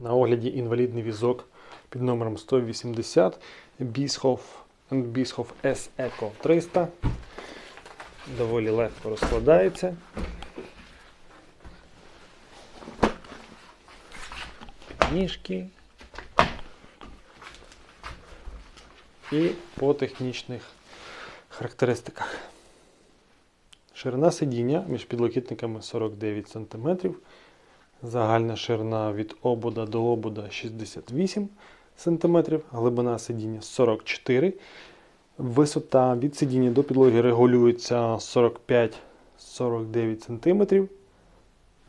На огляді інвалідний візок під номером 180 Bischoff Bischoff S Eco 300. Доволі легко розкладається. Ніжки. І по технічних характеристиках. Ширина сидіння між підлокітниками 49 см. Загальна ширина від обода до обода 68 см, глибина сидіння 44 Висота від сидіння до підлоги регулюється 45-49 см.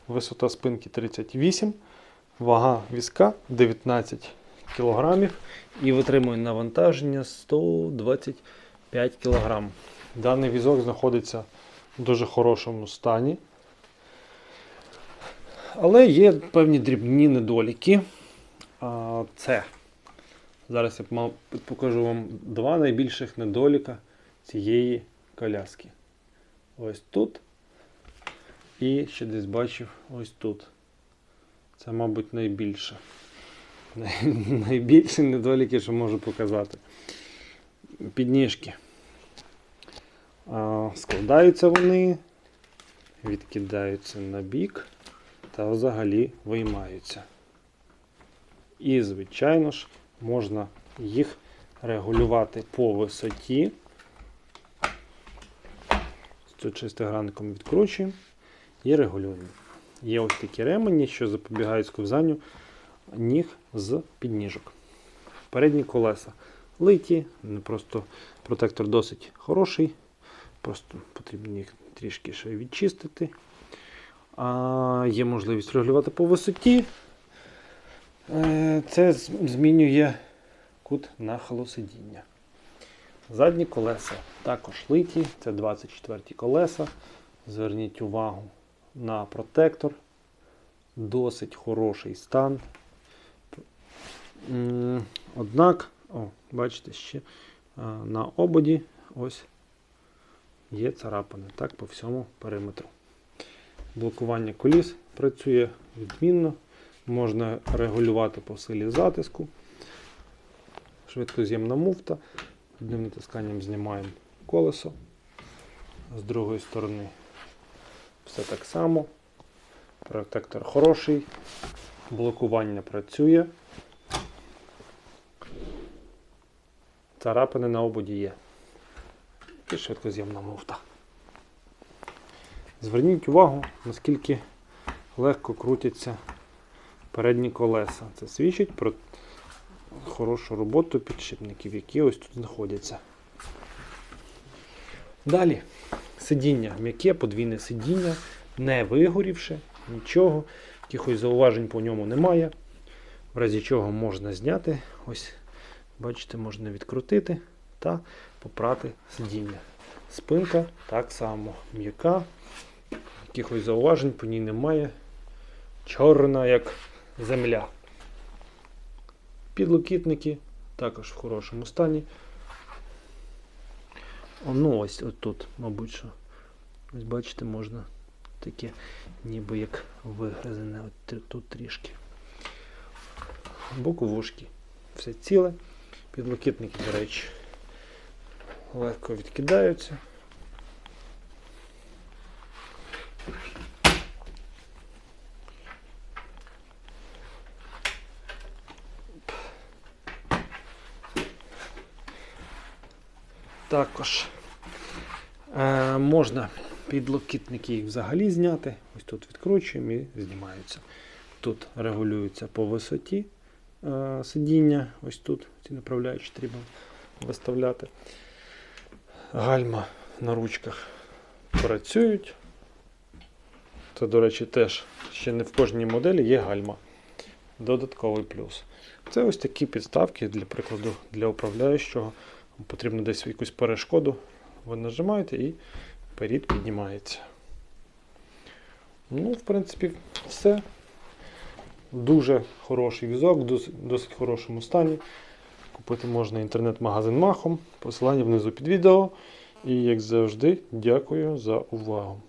Висота спинки 38 Вага візка 19 кг і витримує навантаження 125 кг. Даний візок знаходиться в дуже хорошому стані. Але є певні дрібні недоліки. Це. Зараз я покажу вам два найбільших недоліка цієї коляски. Ось тут. І ще десь бачив ось тут. Це, мабуть, найбільше. Найбільші недоліки, що можу показати. Підніжки. Складаються вони, відкидаються на бік та взагалі виймаються. І, звичайно ж, можна їх регулювати по висоті. 106 гранником відкручуємо і регулюємо. Є ось такі ремені, що запобігають сковзанню ніг з підніжок. Передні колеса литі, просто протектор досить хороший, просто потрібно їх трішки ще відчистити. Є можливість регулювати по висоті. Е, Це змінює кут нахилу сидіння. Задні колеса також литі, це 24 колеса. Зверніть увагу на протектор. Досить хороший стан. Однак, о, бачите, ще на ободі ось є царапини, так, по всьому периметру. Блокування коліс працює відмінно. Можна регулювати по силі затиску. Швидкоз'ємна муфта. Одним натисканням знімаємо колесо. З другої сторони все так само. Протектор хороший. Блокування працює. Царапини на ободі є. І швидкоз'ємна муфта. Зверніть увагу, наскільки легко крутяться передні колеса. Це свідчить про хорошу роботу підшипників, які ось тут знаходяться. Далі сидіння м'яке, подвійне сидіння, не вигорівши, нічого, якихось зауважень по ньому немає. В разі чого можна зняти. Ось, бачите, можна відкрутити та попрати сидіння. Спинка так само м'яка, якихось зауважень по ній немає. Чорна, як земля. Підлокітники також в хорошому стані. О, Ну ось тут, мабуть, що. Ось бачите, можна таке, ніби як вигризене от тут трішки. Боковушки. Все ціле. Підлокітники, до речі, легко відкидаються. Також е, можна підлокітники їх взагалі зняти. Ось тут відкручуємо і знімаються. Тут регулюється по висоті е, сидіння. Ось тут ці направляючі треба виставляти. Гальма на ручках працюють. Це, до речі, теж ще не в кожній моделі є гальма. Додатковий плюс. Це ось такі підставки, для прикладу, для управляючого. Потрібно десь якусь перешкоду. Ви нажимаєте і перід піднімається. Ну, в принципі, все. Дуже хороший візок, в досить, досить хорошому стані. Купити можна інтернет-магазин Махом. Посилання внизу під відео. І, як завжди, дякую за увагу.